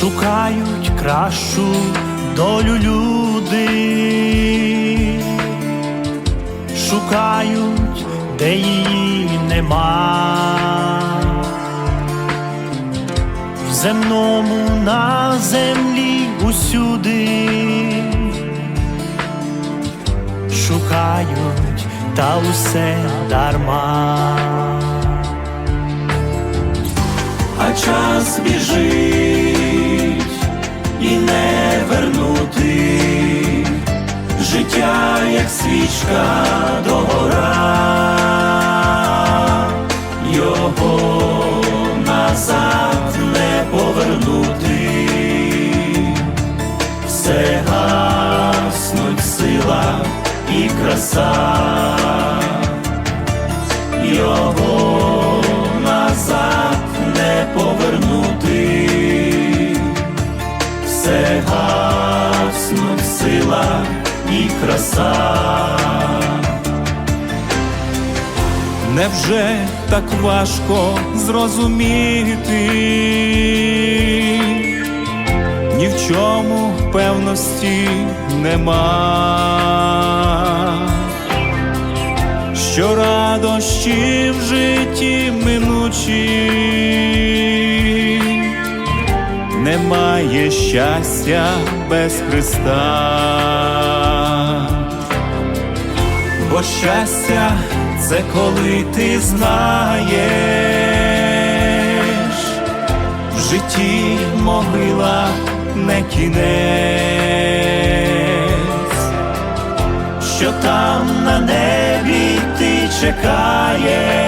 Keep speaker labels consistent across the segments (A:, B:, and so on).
A: шукають кращу долю люди, шукають, де її нема. В земному на землі усюди шукають, та усе дарма. А час біжить і не вернути. Життя, як свічка догора, його назад не повернути, все гаснуть сила і краса, його сила і краса.
B: Невже так важко зрозуміти? Ні в чому певності нема, що радощі в житті минучі, немає щастя без Христа. Бо щастя це коли ти знаєш, в житті могила не кінець, що там на небі ти чекаєш,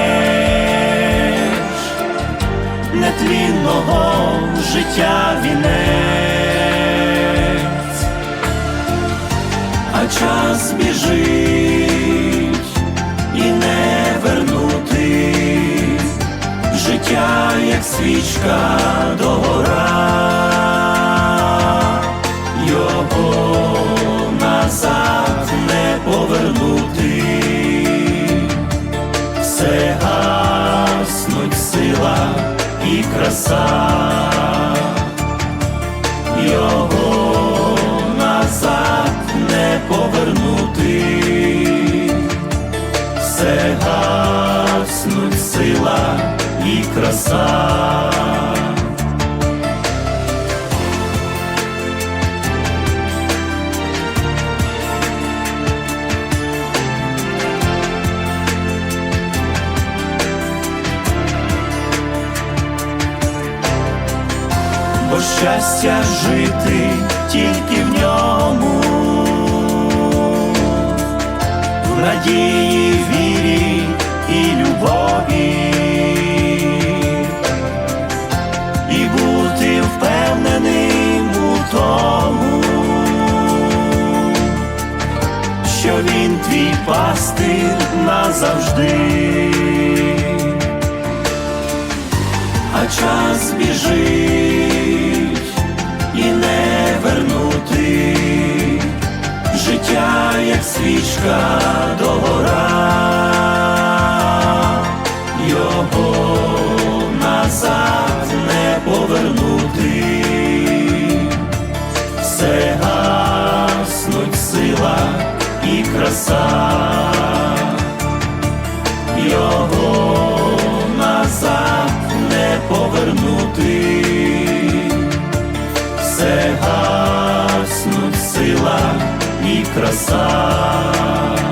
B: нетлінного життя вінець. а час біжить і не вернути життя, як свічка догора, краса. Його назад не повернути, все гаснуть сила і краса. Щастя жити тільки в ньому, в надії, вірі і любові, і бути впевненим у тому, що він твій пастир назавжди. А час біжить свічка догора, його назад не повернути, все гаснуть сила і краса. Його назад не повернути, краса.